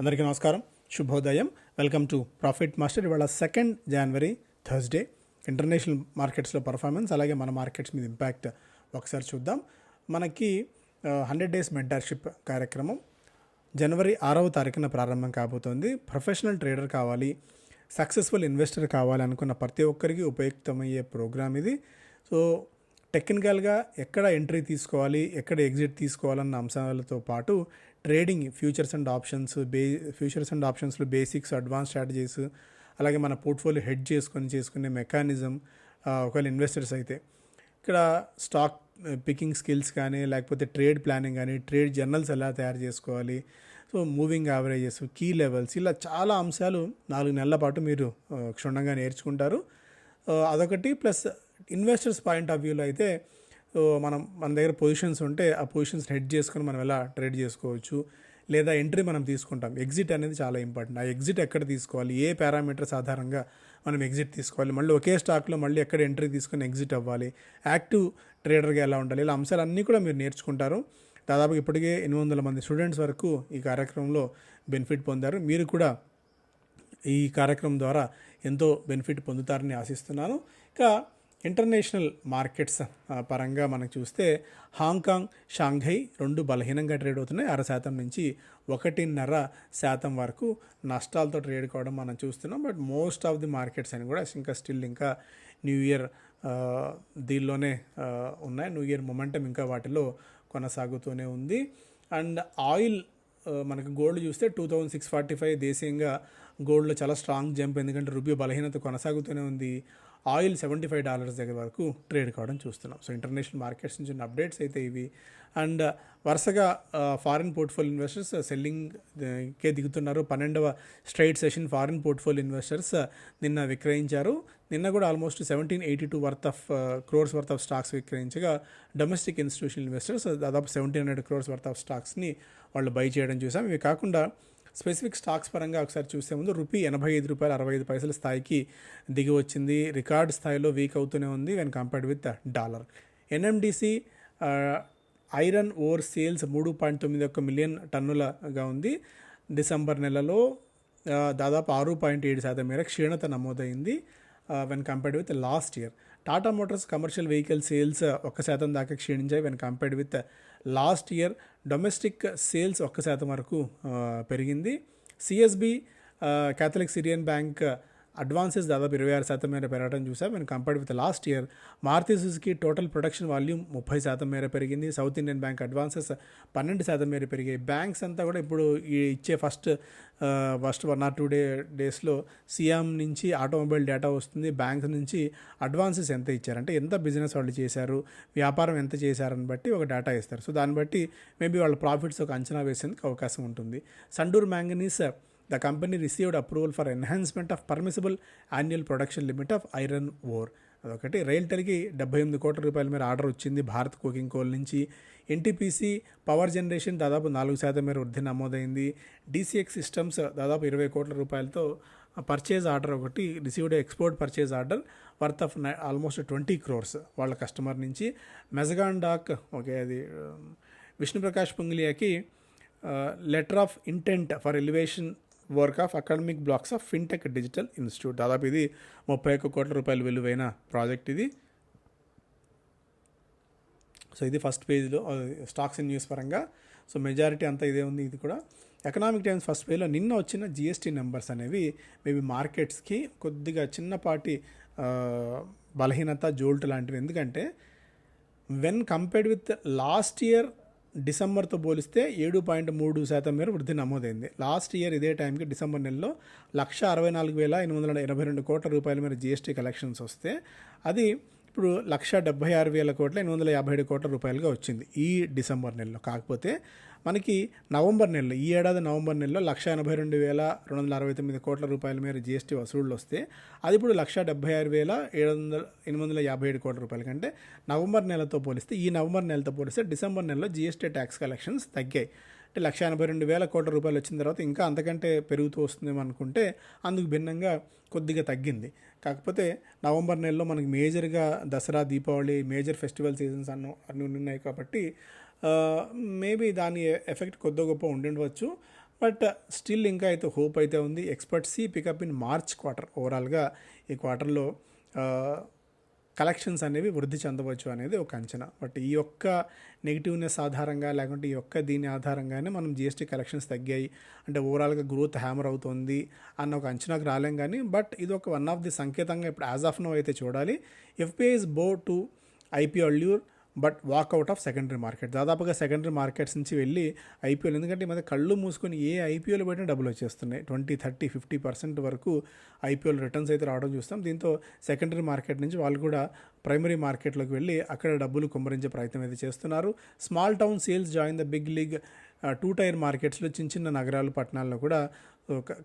అందరికీ నమస్కారం. శుభోదయం. Welcome to profit master. ఇవాళ సెకండ్ జనవరి థర్స్డే ఇంటర్నేషనల్ మార్కెట్స్లో పర్ఫార్మెన్స్ అలాగే మన మార్కెట్స్ మీద ఇంపాక్ట్ ఒకసారి చూద్దాం. మనకి హండ్రెడ్ డేస్ మెంటర్షిప్ కార్యక్రమం. జనవరి ఆరవ తారీఖున ప్రారంభం కాబోతోంది. ప్రొఫెషనల్ ట్రేడర్ కావాలి. సక్సెస్ఫుల్ ఇన్వెస్టర్ కావాలి అనుకున్న ప్రతి ఒక్కరికి ఉపయుక్తమయ్యే ప్రోగ్రామ్ ఇది. సో టెక్నికల్గా ఎక్కడ ఎంట్రీ తీసుకోవాలి ఎక్కడ ఎగ్జిట్ తీసుకోవాలన్న అంశాలతో పాటు ట్రేడింగ్ ఫ్యూచర్స్ అండ్ ఆప్షన్స్ బే ఫ్యూచర్స్ అండ్ ఆప్షన్స్లో బేసిక్స్ అడ్వాన్స్ స్ట్రాటజీస్ అలాగే మన పోర్ట్ఫోలియో హెడ్ చేసుకొని చేసుకునే మెకానిజం ఒకవేళ ఇన్వెస్టర్స్ అయితే. ఇక్కడ స్టాక్ పికింగ్ స్కిల్స్ కానీ లేకపోతే ట్రేడ్ ప్లానింగ్ కానీ ట్రేడ్ జర్నల్స్ ఎలా తయారు చేసుకోవాలి so moving averages key levels ఇలా చాలా అంశాలు నాలుగు నెలల పాటు మీరు క్షుణ్ణంగా నేర్చుకుంటారు. అదొకటి ప్లస్ ఇన్వెస్టర్స్ పాయింట్ ఆఫ్ వ్యూలో అయితే మనం మన దగ్గర పొజిషన్స్ ఉంటే ఆ పొజిషన్స్ హెడ్ చేసుకొని మనం ఎలా ట్రేడ్ చేసుకోవచ్చు లేదా ఎంట్రీ మనం తీసుకుంటాం. ఎగ్జిట్ అనేది చాలా ఇంపార్టెంట్ ఆ ఎగ్జిట్ ఎక్కడ తీసుకోవాలి? ఏ పారామీటర్స్ ఆధారంగా మనం ఎగ్జిట్ తీసుకోవాలి? మళ్ళీ ఒకే స్టాక్లో మళ్ళీ ఎక్కడ ఎంట్రీ తీసుకొని ఎగ్జిట్ అవ్వాలి? యాక్టివ్ ట్రేడర్గా ఎలా ఉండాలి? ఇలా అంశాలన్నీ కూడా మీరు నేర్చుకుంటారు. దాదాపు ఇప్పటికే ఎనిమిది వందల మంది స్టూడెంట్స్ వరకు ఈ కార్యక్రమంలో బెనిఫిట్ పొందారు. మీరు కూడా ఈ కార్యక్రమం ద్వారా ఎంతో బెనిఫిట్ పొందుతారని ఆశిస్తున్నాను. ఇక ఇంటర్నేషనల్ మార్కెట్స్ పరంగా మనం చూస్తే హాంకాంగ్ షాంఘై రెండు బలహీనంగా ట్రేడ్ అవుతున్నాయి. అర శాతం నుంచి ఒకటిన్నర శాతం వరకు నష్టాలతో ట్రేడ్ కావడం మనం చూస్తున్నాం. But most of the markets అని కూడా ఇంకా స్టిల్ ఇంకా న్యూ ఇయర్ దీనిలోనే ఉన్నాయి. న్యూ ఇయర్ మొమెంటం ఇంకా వాటిలో కొనసాగుతూనే ఉంది. అండ్ ఆయిల్ మనకు గోల్డ్ చూస్తే two thousand six forty five దేశీయంగా గోల్డ్లో చాలా స్ట్రాంగ్ జంప్. ఎందుకంటే రూపీ బలహీనత కొనసాగుతూనే ఉంది. ఆయిల్ సెవెంటీ ఫైవ్ డాలర్స్ దగ్గర వరకు ట్రేడ్ కావడం చూస్తున్నాం. సో ఇంటర్నేషనల్ మార్కెట్స్ నుంచి ఉన్న అప్డేట్స్ అయితే ఇవి. అండ్ uh, వరుసగా ఫారిన్ పోర్ట్ఫోలియో ఇన్వెస్టర్స్ సెల్లింగ్ కే దిగుతున్నారు. పన్నెండవ straight session foreign portfolio investors నిన్న విక్రయించారు. నిన్న కూడా almost seventeen eighty two worth of crores worth of stocks విక్రయించగా domestic institutional investors దాదాపు seventeen hundred crores worth of స్టాక్స్ని వాళ్ళు బై చేయడం చూసాం. ఇవి కాకుండా స్పెసిఫిక్ స్టాక్స్ పరంగా ఒకసారి చూసే ముందు రూపీ ఎనభై ఐదు రూపాయలు అరవై ఐదు పైసల స్థాయికి దిగి వచ్చింది. రికార్డ్ స్థాయిలో వీక్ అవుతూనే ఉంది when compared with dollar NMDC iron ore sales మూడు పాయింట్ తొమ్మిది ఒక్క మిలియన్ టన్నులగా ఉంది. డిసెంబర్ నెలలో దాదాపు ఆరు పాయింట్ ఏడు శాతం మేర క్షీణత నమోదైంది when compared with last year Tata Motors commercial vehicle sales ఒక్క శాతం దాకా క్షీణించాయి when compared with last year domestic sales ఒక్క శాతం వరకు పెరిగింది. CSB Catholic Syrian bank advances దాదాపు ఇరవై ఆరు శాతం మేర పెరగడం చూసాం. And compared with last year Maruti Suzuki total production volume ముప్పై శాతం మేర పెరిగింది. సౌత్ ఇండియన్ బ్యాంక్ అడ్వాన్సెస్ పన్నెండు శాతం మేర పెరిగాయి. బ్యాంక్స్ అంతా కూడా ఇప్పుడు ఈ ఇచ్చే first first one or two day డేస్లో సీఎం నుంచి ఆటోమొబైల్ డేటా వస్తుంది. బ్యాంక్స్ నుంచి అడ్వాన్సెస్ ఎంత ఇచ్చారంటే ఎంత బిజినెస్ వాళ్ళు చేశారు? వ్యాపారం ఎంత చేశారని బట్టి ఒక డేటా ఇస్తారు. సో దాన్ని బట్టి మేబీ వాళ్ళ ప్రాఫిట్స్ ఒక అంచనా వేసేందుకు అవకాశం ఉంటుంది. Sandur manganese the company received approval for enhancement of permissible annual production limit of iron ore అదొకటి. రైల్టెల్కి డెబ్బై ఎనిమిది కోట్ల రూపాయల మేర ఆర్డర్ వచ్చింది భారత్ కుకింగ్ కోల్ నుంచి. ఎన్టీపీసీ పవర్ జనరేషన్ దాదాపు నాలుగు శాతం మేర వృద్ధి నమోదైంది. డీసీఎక్స్ సిస్టమ్స్ దాదాపు ఇరవై కోట్ల రూపాయలతో పర్చేజ్ ఆర్డర్ ఒకటి received export purchase order worth of almost twenty crores వాళ్ళ కస్టమర్ నుంచి. మెజగాన్ డాక్ ఓకే అది Vishnuprakash పుంగ్లియాకి letter of intent for elevation work of academic blocks of fintech digital institute. దాదాపు ఇది ముప్పై ఒక్క కోట్ల రూపాయలు విలువైన ప్రాజెక్ట్ ఇది. సో ఇది ఫస్ట్ పేజ్లో స్టాక్స్ ఇన్ న్యూస్ పరంగా. సో మెజారిటీ అంతా ఇదే ఉంది ఇది కూడా. ఎకనామిక్ టైమ్స్ ఫస్ట్ పేజ్లో నిన్న వచ్చిన జిఎస్టీ నెంబర్స్ అనేవి మేబీ మార్కెట్స్కి కొద్దిగా చిన్నపాటి బలహీనత జోల్ట్ లాంటివి. ఎందుకంటే when compared with last year డిసెంబర్తో పోలిస్తే ఏడు పాయింట్ మూడు శాతం మేర వృద్ధి నమోదైంది. లాస్ట్ ఇయర్ ఇదే టైంకి డిసెంబర్ నెలలో లక్ష అరవై నాలుగు వేల ఎనిమిది వందల ఎనభై రెండు కోట్ల రూపాయల మేర జిఎస్టీ కలెక్షన్స్ వస్తే అది ఇప్పుడు లక్ష డెబ్బై ఆరు వేల కోట్ల ఎనిమిది వందల యాభై ఏడు కోట్ల రూపాయలుగా వచ్చింది ఈ డిసెంబర్ నెలలో. కాకపోతే మనకి నవంబర్ నెలలో ఈ ఏడాది నవంబర్ నెలలో లక్ష ఎనభై రెండు వేల రెండు వందల అరవై తొమ్మిది కోట్ల రూపాయల మేర జిఎస్టీ వసూళ్ళు వస్తే అది ఇప్పుడు లక్ష డెబ్బై ఆరు వేల ఏడు వందల ఎనిమిది వందల యాభై ఏడు కోట్ల రూపాయల. కంటే నవంబర్ నెలతో పోలిస్తే ఈ నవంబర్ నెలతో పోలిస్తే డిసెంబర్ నెలలో జిఎస్టీ ట్యాక్స్ కలెక్షన్స్ తగ్గాయి. అంటే లక్ష ఎనభై రెండు వేల కోట్ల రూపాయలు వచ్చిన తర్వాత ఇంకా అంతకంటే పెరుగుతూ వస్తుందేమో అనుకుంటే అందుకు భిన్నంగా కొద్దిగా తగ్గింది. కాకపోతే నవంబర్ నెలలో మనకి మేజర్గా Dasara Deepavali major festival seasons అన్న అన్నీ ఉన్నాయి కాబట్టి మేబీ దాని ఎఫెక్ట్ కొద్ది గొప్ప ఉండి ఉండవచ్చు బట్ స్టిల్ ఇంకా అయితే హోప్ అయితే ఉంది. Expert C pickup in March quarter. ఓవరాల్గా ఈ క్వార్టర్లో కలెక్షన్స్ అనేవి వృద్ధి చెందవచ్చు అనేది ఒక అంచనా. బట్ ఈ యొక్క నెగిటివ్నెస్ ఆధారంగా లేకుంటే ఈ యొక్క దీని ఆధారంగానే మనం జిఎస్టీ కలెక్షన్స్ తగ్గాయి. అంటే ఓవరాల్గా గ్రోత్ హ్యామర్ అవుతుంది అన్న ఒక అంచనాకు రాలేం కానీ బట్ ఇది ఒక వన్ ఆఫ్ ది సంకేతంగా ఇప్పుడు యాజ్ ఆఫ్ నో అయితే చూడాలి. ఎఫ్పిఐ ఇస్ బో to IPL your but walkout of secondary market. దాదాపుగా సెకండరీ మార్కెట్స్ నుంచి వెళ్ళి ఐపీఎల్ ఎందుకంటే ఈ మధ్య కళ్ళు మూసుకొని ఏ ఐపీఎల్ పెట్టినా డబ్బులు వచ్చేస్తున్నాయి. ట్వంటీ థర్టీ ఫిఫ్టీ పర్సెంట్ వరకు ఐపీఎల్ రిటర్న్స్ అయితే రావడం చూస్తాం. దీంతో సెకండరీ మార్కెట్ నుంచి వాళ్ళు కూడా ప్రైమరీ మార్కెట్లోకి వెళ్ళి అక్కడ డబ్బులు కుమ్మరించే ప్రయత్నం అయితే చేస్తున్నారు. Small town sales join the big league two tier మార్కెట్స్లో చిన్న చిన్న నగరాలు పట్టణాల్లో కూడా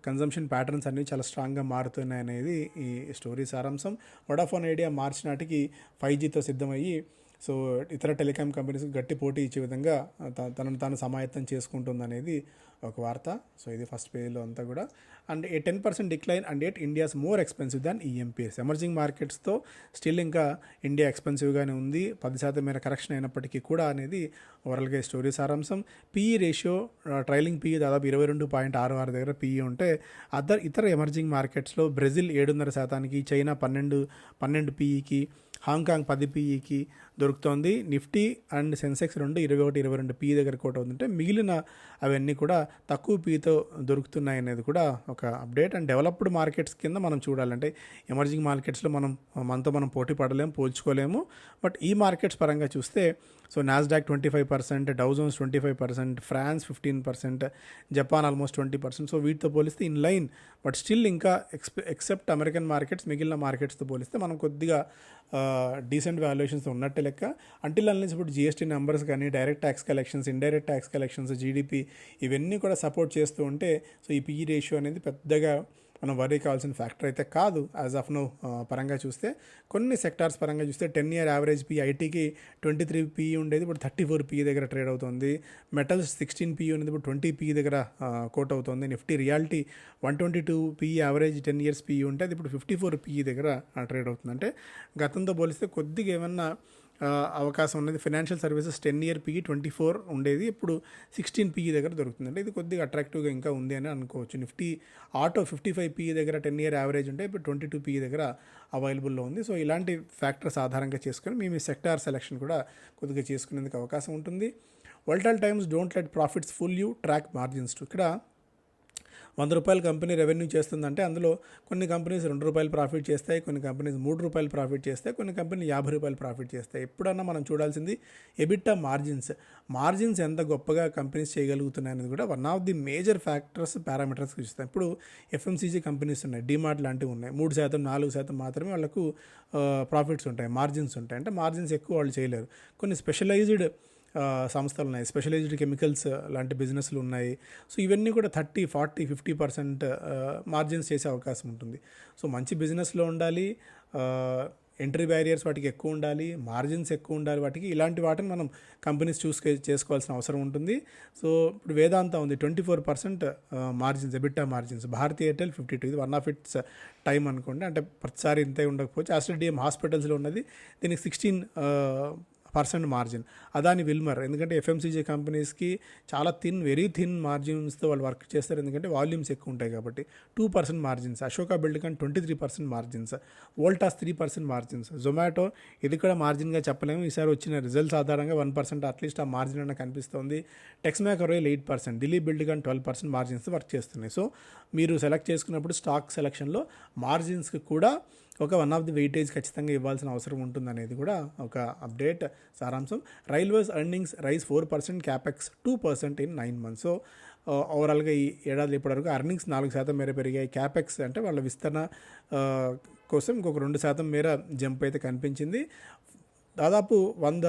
కన్జంప్షన్ ప్యాటర్న్స్ అన్నీ చాలా స్ట్రాంగ్గా మారుతున్నాయి అనేది ఈ స్టోరీ సారాంశం. వడాఫోన్ ఐడియా మార్చి నాటికి ఫైవ్ జీతో సిద్ధమయ్యి సో ఇతర టెలికాం కంపెనీస్కి గట్టి పోటీ ఇచ్చే విధంగా త- తనను తాను సమాయత్తం చేసుకుంటుంది అనేది ఒక వార్త. సో ఇది ఫస్ట్ పేజ్లో అంతా కూడా. And a ten percent decline and at India's more expensive than EMPS emerging మార్కెట్స్తో still ఇంకా ఇండియా ఎక్స్పెన్సివ్గానే ఉంది. పది శాతం మేర కరెక్షన్ అయినప్పటికీ కూడా అనేది ఓవరాల్గా స్టోరీ సారాంశం. పీఈ రేషియో ట్రైలింగ్ పీఈ దాదాపు ఇరవై రెండు పాయింట్ ఆరు ఆరు దగ్గర పీఈ ఉంటే అదర్ ఇతర ఎమర్జింగ్ మార్కెట్స్లో బ్రెజిల్ ఏడున్నర శాతానికి చైనా పన్నెండు పన్నెండు పీఈకి హాంకాంగ్ పది పీఈకి దొరుకుతోంది. నిఫ్టీ అండ్ సెన్సెక్స్ రెండు ఇరవై ఒకటి ఇరవై రెండు పీఈ దగ్గర కోట్ అవుతుంటే మిగిలిన అవన్నీ కూడా తక్కువ పీతో దొరుకుతున్నాయి అనేది కూడా ఒక అప్డేట్. అండ్ డెవలప్డ్ మార్కెట్స్ కింద మనం చూడాలంటే ఎమర్జింగ్ మార్కెట్స్లో మనం మనతో మనం పోటీ పడలేము పోల్చుకోలేము. బట్ ఈ మార్కెట్స్ పరంగా చూస్తే so Nasdaq twenty five percent Dow Jones twenty five percent France fifteen percent Japan almost twenty percent so వీటితో పోలిస్తే ఇన్ లైన్ బట్ స్టిల్ ఇంకా ఎక్స్పె ఎక్సెప్ట్ అమెరికన్ మార్కెట్స్ మిగిలిన మార్కెట్స్తో పోలిస్తే మనం కొద్దిగా డీసెంట్ వాల్యుయేషన్స్ ఉన్నట్టే లెక్క. అంటిల్ అన్లెస్ ఇప్పుడు జిఎస్టీ నెంబర్స్ కానీ direct tax collections indirect tax collections GDP ఇవన్నీ కూడా సపోర్ట్ చేస్తూ ఉంటే సో ఈ పీఈ రేషియో అనేది పెద్దగా మనం వరీ కావాల్సిన ఫ్యాక్టర్ అయితే కాదు. యాజ్ ఆఫ్ నో పరంగా చూస్తే కొన్ని సెక్టార్స్ పరంగా చూస్తే టెన్ ఇయర్ యావరేజ్ పీ ఐటీకి ట్వంటీ త్రీ పీ ఉండేది ఇప్పుడు థర్టీ ఫోర్ పీ దగ్గర ట్రేడ్ అవుతుంది. మెటల్స్ సిక్స్టీన్ పీ ఉండేది ఇప్పుడు ట్వంటీ పీ దగ్గర కోట్ అవుతుంది. Nifty realty one twenty two P average ten years P ఉంటే అది ఇప్పుడు ఫిఫ్టీ ఫోర్ పీ దగ్గర ట్రేడ్ అవుతుంది. అంటే గతంతో పోలిస్తే కొద్దిగా ఏమన్నా అవకాశం ఉన్నది. Financial services ten year P twenty four ఉండేది. ఇప్పుడు సిక్స్టీన్ పీఈ దగ్గర దొరుకుతుంది. అంటే ఇది కొద్దిగా అట్రాక్టివ్గా ఇంకా ఉంది అని అనుకోవచ్చు. Nifty auto fifty five PE దగ్గర టెన్ ఇయర్ యావరేజ్ ఉంటే ఇప్పుడు ట్వంటీ టూ పీఈ దగ్గర అవైలబుల్లో ఉంది. సో ఇలాంటి ఫ్యాక్టర్స్ ఆధారంగా చేసుకొని మేము ఈ సెక్టార్ సెలెక్షన్ కూడా కొద్దిగా చేసుకునేందుకు అవకాశం ఉంటుంది. Volatile times don't let profits fool you track margins too ఇక్కడ వంద రూపాయలు కంపెనీ రెవెన్యూ చేస్తుందంటే అందులో కొన్ని కంపెనీస్ రెండు రూపాయలు ప్రాఫిట్ చేస్తాయి కొన్ని కంపెనీస్ మూడు రూపాయలు ప్రాఫిట్ చేస్తాయి కొన్ని కంపెనీ యాభై రూపాయలు ప్రాఫిట్ చేస్తాయి. ఎప్పుడన్నా మనం చూడాల్సింది ఎబిట్టా మార్జిన్స్ మార్జిన్స్ ఎంత గొప్పగా కంపెనీస్ చేయగలుగుతున్నాయి అనేది కూడా one of the major factors parameters చూస్తాయి ఇప్పుడు ఎఫ్ఎంసీజీ కంపెనీస్ ఉన్నాయి డిమార్ట్ లాంటివి ఉన్నాయి. మూడు శాతం నాలుగు శాతం మాత్రమే వాళ్ళకు ప్రాఫిట్స్ ఉంటాయి మార్జిన్స్ ఉంటాయి. అంటే మార్జిన్స్ ఎక్కువ వాళ్ళు చేయలేరు. కొన్ని స్పెషలైజ్డ్ సంస్థలు ఉన్నాయి స్పెషలైజ్డ్ కెమికల్స్ లాంటి బిజినెస్లు ఉన్నాయి. సో ఇవన్నీ కూడా thirty forty fifty percent margins చేసే అవకాశం ఉంటుంది. సో మంచి బిజినెస్లో ఉండాలి. ఎంట్రీ బ్యారియర్స్ వాటికి ఎక్కువ ఉండాలి. మార్జిన్స్ ఎక్కువ ఉండాలి వాటికి. ఇలాంటి వాటిని మనం కంపెనీస్ చూస్ చేసుకోవాల్సిన అవసరం ఉంటుంది. సో ఇప్పుడు వేదాంత ఉంది. Twenty four percent margins EBITDA margins. Bharti Airtel fifty two. ఇది వన్ ఆఫ్ ఇట్స్ టైం అనుకోండి. అంటే ప్రతిసారి ఇంతే ఉండకపోవచ్చు. ఆస్ట్రేడియం హాస్పిటల్స్లో ఉన్నది. దీనికి sixteen percent margin. Adani Wilmar. ఎందుకంటే ఎఫ్ఎంసీజీ కంపెనీస్కి చాలా థిన్ వెరీ థిన్ మార్జిన్స్తో వాళ్ళు వర్క్ చేస్తారు. ఎందుకంటే వాల్యూమ్స్ ఎక్కువ ఉంటాయి కాబట్టి. Two percent margins Ashoka Buildcon twenty three percent margins Voltas three percent margins Zomato ఇది కూడా మార్జిన్గా చెప్పలేము. ఈసారి వచ్చిన రిజల్ట్స్ ఆధారంగా వన్ పర్సెంట్ అట్లీస్ట్ ఆ మార్జిన్ అన్న కనిపిస్తుంది. Texmaco rail eight percent Dilip Buildcon twelve percent margins work చేస్తున్నాయి. సో మీరు సెలెక్ట్ చేసుకున్నప్పుడు స్టాక్ సెలెక్షన్లో మార్జిన్స్కి కూడా ఒక వన్ ఆఫ్ ది వెయిటేజ్ ఖచ్చితంగా ఇవ్వాల్సిన అవసరం ఉంటుందనేది కూడా ఒక అప్డేట్ సారాంశం. Railways earnings rise four percent capex two percent in nine months so ఓవరాల్గా ఈ ఏడాది ఇప్పటివరకు అర్నింగ్స్ నాలుగు శాతం మేర పెరిగాయి. క్యాపెక్స్ అంటే వాళ్ళ విస్తరణ uh, కోసం ఇంకొక రెండు శాతం మేర జంప్ అయితే కనిపించింది. దాదాపు వంద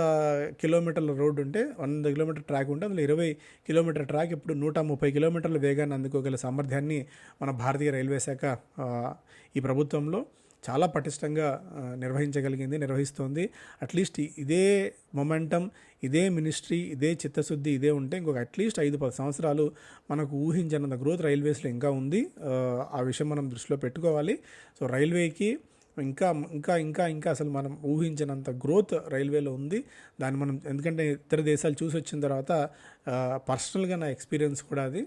కిలోమీటర్ల రోడ్డు ఉంటే వంద కిలోమీటర్ ట్రాక్ ఉంటే అందులో ఇరవై కిలోమీటర్ ట్రాక్ ఇప్పుడు నూట ముప్పై కిలోమీటర్ల వేగాన్ని అందుకోగల సామర్థ్యాన్ని మన భారతీయ రైల్వే శాఖ uh, ఈ ప్రభుత్వంలో. చాలా పటిష్టంగా నిర్వహించగలిగింది నిర్వహిస్తోంది. అట్లీస్ట్ ఇదే మొమెంటం ఇదే మినిస్ట్రీ ఇదే చిత్తశుద్ధి ఇదే ఉంటే ఇంకొక అట్లీస్ట్ ఐదు పది సంవత్సరాలు మనకు ఊహించినంత గ్రోత్ రైల్వేస్లో ఇంకా ఉంది. ఆ, ఆ విషయం మనం దృష్టిలో పెట్టుకోవాలి. సో రైల్వేకి ఇంకా ఇంకా ఇంకా ఇంకా అసలు మనం ఊహించినంత గ్రోత్ రైల్వేలో ఉంది. దాన్ని మనం ఎందుకంటే ఇతర దేశాలు చూసి వచ్చిన తర్వాత పర్సనల్గా నా ఎక్స్పీరియన్స్ కూడా అది.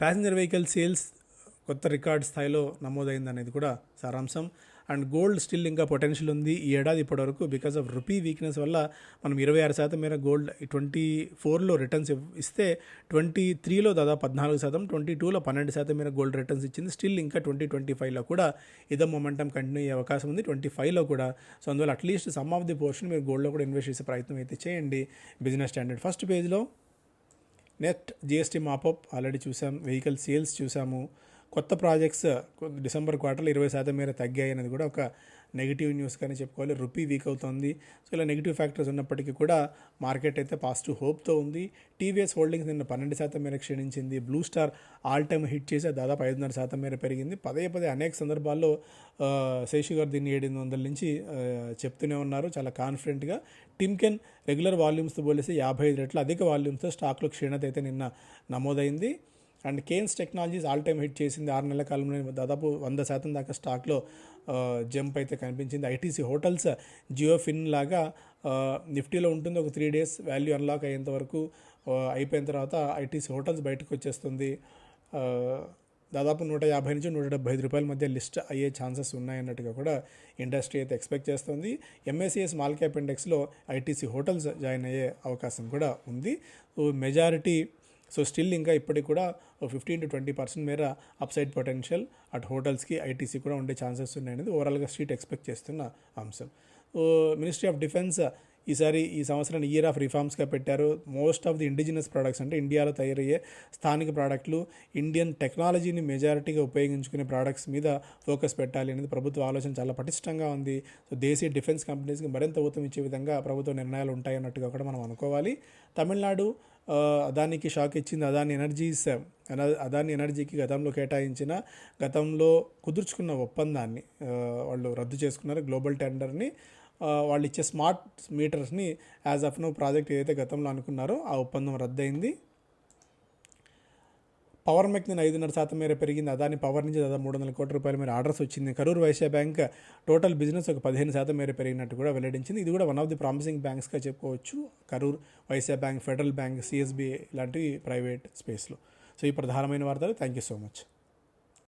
ప్యాసింజర్ వెహికల్ సేల్స్ కొత్త రికార్డ్ స్థాయిలో నమోదైంది అనేది కూడా సారాంశం. అండ్ గోల్డ్ స్టిల్ ఇంకా పొటెన్షియల్ ఉంది. ఈ ఏడాది ఇప్పటివరకు బికాస్ ఆఫ్ రూపీ వీక్నెస్ వల్ల మనం ఇరవై ఆరు శాతం మేర గోల్డ్ ట్వంటీ ఫోర్లో రిటర్న్స్ ఇస్తే ట్వంటీ త్రీలో దాదాపు పద్నాలుగు శాతం ట్వంటీ టూలో పన్నెండు శాతం మేర గోల్డ్ రిటర్న్స్ ఇచ్చింది. స్టిల్ ఇంకా ట్వంటీ ట్వంటీ ఫైవ్లో కూడా ఇదే మొమెంటం కంటిన్యూ అయ్యే అవకాశం ఉంది. ట్వంటీ ఫైవ్లో కూడా. సో అందువల్ల at least some of the portion మీరు గోల్డ్లో కూడా ఇన్వెస్ట్ చేసే ప్రయత్నం అయితే చేయండి. బిజినెస్ స్టాండర్డ్ ఫస్ట్ పేజ్లో net GST mop up already చూసాం. వెహికల్ సేల్స్ చూసాము. కొత్త ప్రాజెక్ట్స్ డిసెంబర్ క్వార్టర్లో ఇరవై శాతం మేర తగ్గాయి అనేది కూడా ఒక నెగిటివ్ న్యూస్ కానీ చెప్పుకోవాలి. రూపీ వీక్ అవుతుంది. సో ఇలా నెగిటివ్ ఫ్యాక్టర్స్ ఉన్నప్పటికీ కూడా మార్కెట్ అయితే పాజిటివ్ హోప్తో ఉంది. టీవీఎస్ హోల్డింగ్స్ నిన్న పన్నెండు శాతం మేర క్షీణించింది. Blue Star all time hit చేసి దాదాపు ఐదున్నర శాతం మేర పెరిగింది. పదే పదే అనేక సందర్భాల్లో శేషు గారు దీన్ని ఏడెనిమిది వందల నుంచి చెప్తూనే ఉన్నారు. చాలా కాన్ఫిడెంట్గా టిమ్కెన్ రెగ్యులర్ వాల్యూమ్స్తో పోలిస్తే యాభై ఐదు రెట్లు అధిక వాల్యూమ్స్తో స్టాక్లో క్షీణత అయితే నిన్న నమోదైంది. And Kaynes technologies all time hit చేసింది ఆరు నెలల కాలంలో. దాదాపు వంద శాతం దాకా స్టాక్లో జంప్ అయితే కనిపించింది. ఐటీసీ హోటల్స్ జియో ఫిన్ లాగా నిఫ్టీలో ఉంటుంది. ఒక త్రీ డేస్ వాల్యూ అన్లాక్ అయ్యేంత వరకు అయిపోయిన తర్వాత ఐటీసీ హోటల్స్ బయటకు వచ్చేస్తుంది. దాదాపు నూట యాభై నుంచి నూట డెబ్బై ఐదు రూపాయల మధ్య లిస్ట్ అయ్యే ఛాన్సెస్ ఉన్నాయన్నట్టుగా కూడా ఇండస్ట్రీ అయితే ఎక్స్పెక్ట్ చేస్తుంది. ఎంఎస్సిఎస్ స్మాల్ క్యాప్ ఇండెక్స్లో ఐటీసీ హోటల్స్ జాయిన్ అయ్యే అవకాశం కూడా ఉంది. మెజారిటీ సో స్టిల్ ఇంకా ఇప్పటికి కూడా ఫిఫ్టీన్ టు ట్వంటీ పర్సెంట్ మేర అప్సైడ్ పొటెన్షియల్ అట్ హోటల్స్కి ఐటీసీ కూడా ఉండే ఛాన్సెస్ ఉన్నాయనేది ఓవరాల్గా స్ట్రీట్ ఎక్స్పెక్ట్ చేస్తున్న అంశం. మినిస్ట్రీ ఆఫ్ డిఫెన్స్ ఈసారి ఈ సంవత్సరం ఇయర్ ఆఫ్ రిఫార్మ్స్గా పెట్టారు. Most of the indigenous products అంటే ఇండియాలో తయారయ్యే స్థానిక ప్రోడక్ట్లు ఇండియన్ టెక్నాలజీని మెజారిటీగా ఉపయోగించుకునే ప్రోడక్ట్స్ మీద ఫోకస్ పెట్టాలి అనేది ప్రభుత్వ ఆలోచన చాలా పటిష్టంగా ఉంది. సో దేశీయ డిఫెన్స్ కంపెనీస్కి మరింత ఊతం ఇచ్చే విధంగా ప్రభుత్వ నిర్ణయాలు ఉంటాయన్నట్టుగా కూడా మనం అనుకోవాలి. తమిళనాడు అదానికి షాక్ ఇచ్చింది అదాని ఎనర్జీ ఇస్తాం. అదాని ఎనర్జీకి గతంలో కేటాయించిన గతంలో కుదుర్చుకున్న ఒప్పందాన్ని వాళ్ళు రద్దు చేసుకున్నారు గ్లోబల్ టెండర్ని వాళ్ళు ఇచ్చే స్మార్ట్ మీటర్స్ని యాజ్ ఆఫ్ నో ప్రాజెక్ట్ ఏదైతే గతంలో అనుకున్నారో ఆ ఒప్పందం రద్దయింది. పవర్ మెక్ నేను ఐదున్నర శాతం మేర పెరిగింది. అదాని పవర్ నుంచి దాదాపు మూడు వందల కోట్ల రూపాయల మేర ఆర్డర్స్ వచ్చింది. Karur Vysya bank total business ఒక పదిహేను శాతం మేర పెరిగినట్టు కూడా వెల్లడించింది. ఇది కూడా వన్ ఆఫ్ ది ప్రామిసింగ్ బ్యాంక్స్గా చెప్పుకోవచ్చు. Karur Vysya bank federal bank CSB లాంటి ప్రైవేట్ స్పేస్లో. సో ఈ ప్రధానమైన వార్తలు. Thank you so much.